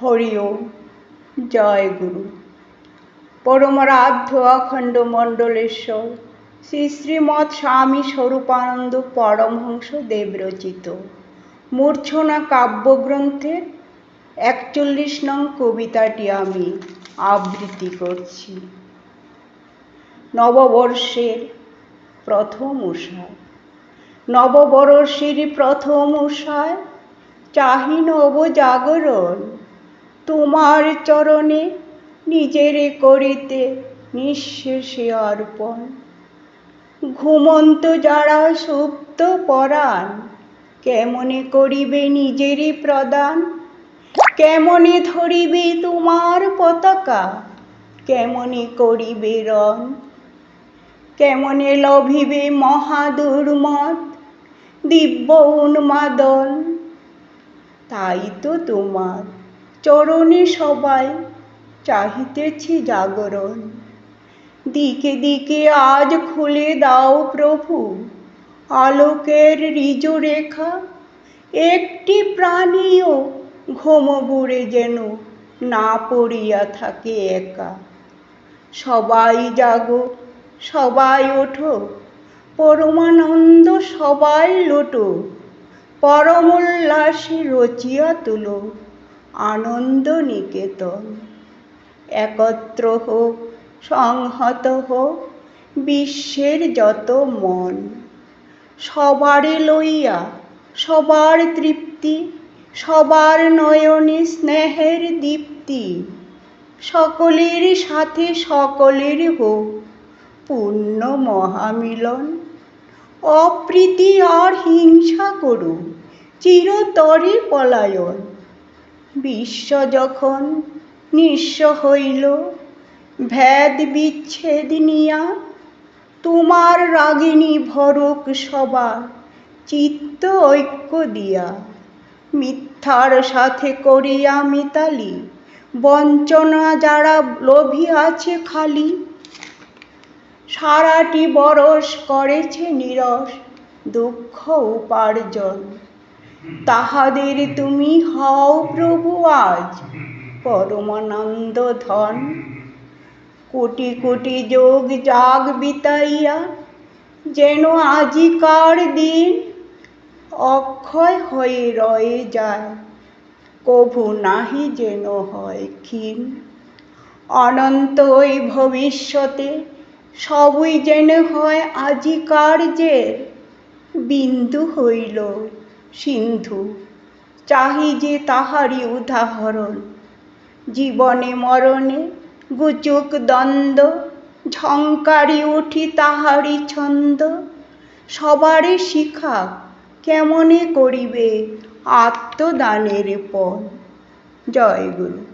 হরি ওম জয় গুরু। পরমরাধ্য অখণ্ড মণ্ডলেশ্বর, শ্রী শ্রীমৎ স্বামী স্বরূপানন্দ পরমহংস দেব রচিত মূর্ছনা কাব্যগ্রন্থের একচল্লিশ নং কবিতাটি আমি আবৃত্তি করছি। নববর্ষের প্রথম উষায়। নববর্ষের প্রথম উষায় চাহি নব জাগরণ। তোমার চরণে নিজেরে করিতে নিঃশেষে অর্পণ। ঘুমন্ত যারা সুপ্ত পরাণ, কেমনে করিবে নিজেরই প্রদান? কেমনে ধরিবে তোমার পতাকা? কেমনে করিবে রণ কেমনে লভিবে মহাদুর্মত, দিব্য উন্মাদন? তাই তো তোমার চরণে সবাই চাহিতেছি জাগরণ। দিকে দিকে আজ খুলে দাও প্রভু, আলোকের ঋজুরেখা একটি প্রাণীও ঘুমবুড়ে যেন না পড়িয়া থাকে একা। সবাই জাগো, সবাই ওঠো, পরমানন্দ সবাই লোটো, পরমোল্লাসে রচিয়া তুলো। আনন্দ নিকেতন একত্র হোক, সংহত হোক, বিশ্বের যত মন, সবারে লইয়া, সবার তৃপ্তি, সবার নয়নে স্নেহের দীপ্তি, সকলের সাথে সকলের হোক পূর্ণ মহামিলন। অপ্রীতি আর হিংসা করু চিরতরে পলায়ন। বিশ্ব যখন নিঃস্ব হইল, ভেদ বিচ্ছেদ নিয়া তোমার রাগিনী ভরক সবার চিত্ত ঐক্য দিয়া। মিথ্যার সাথে করিয়া মিতালি, বঞ্চনা যারা লোভী আছে খালি। সারাটি বরস করেছে নিরস দুঃখ উপার্জন। তাহাদের তুমি হও প্রভু আজ পরমানন্দ ধন। কোটি কোটি যোগ জাগ বিতাইয়া যেন আজিকার দিন অক্ষয় হয়ে রয়ে যায়, কভু নাহি যেন হয় ক্ষীণ। অনন্ত ওই ভবিষ্যতে সবই যেন হয় আজিকার যে বিন্দু হইল সিন্ধু, চাহি যে তাহারই উদাহরণ। জীবনে মরণে গুচুক দ্বন্দ্ব, ঝঙ্কারি উঠি তাহারি ছন্দ। সবারে শিখা কেমনে করিবে আত্মদানের পণ জয় গুরু।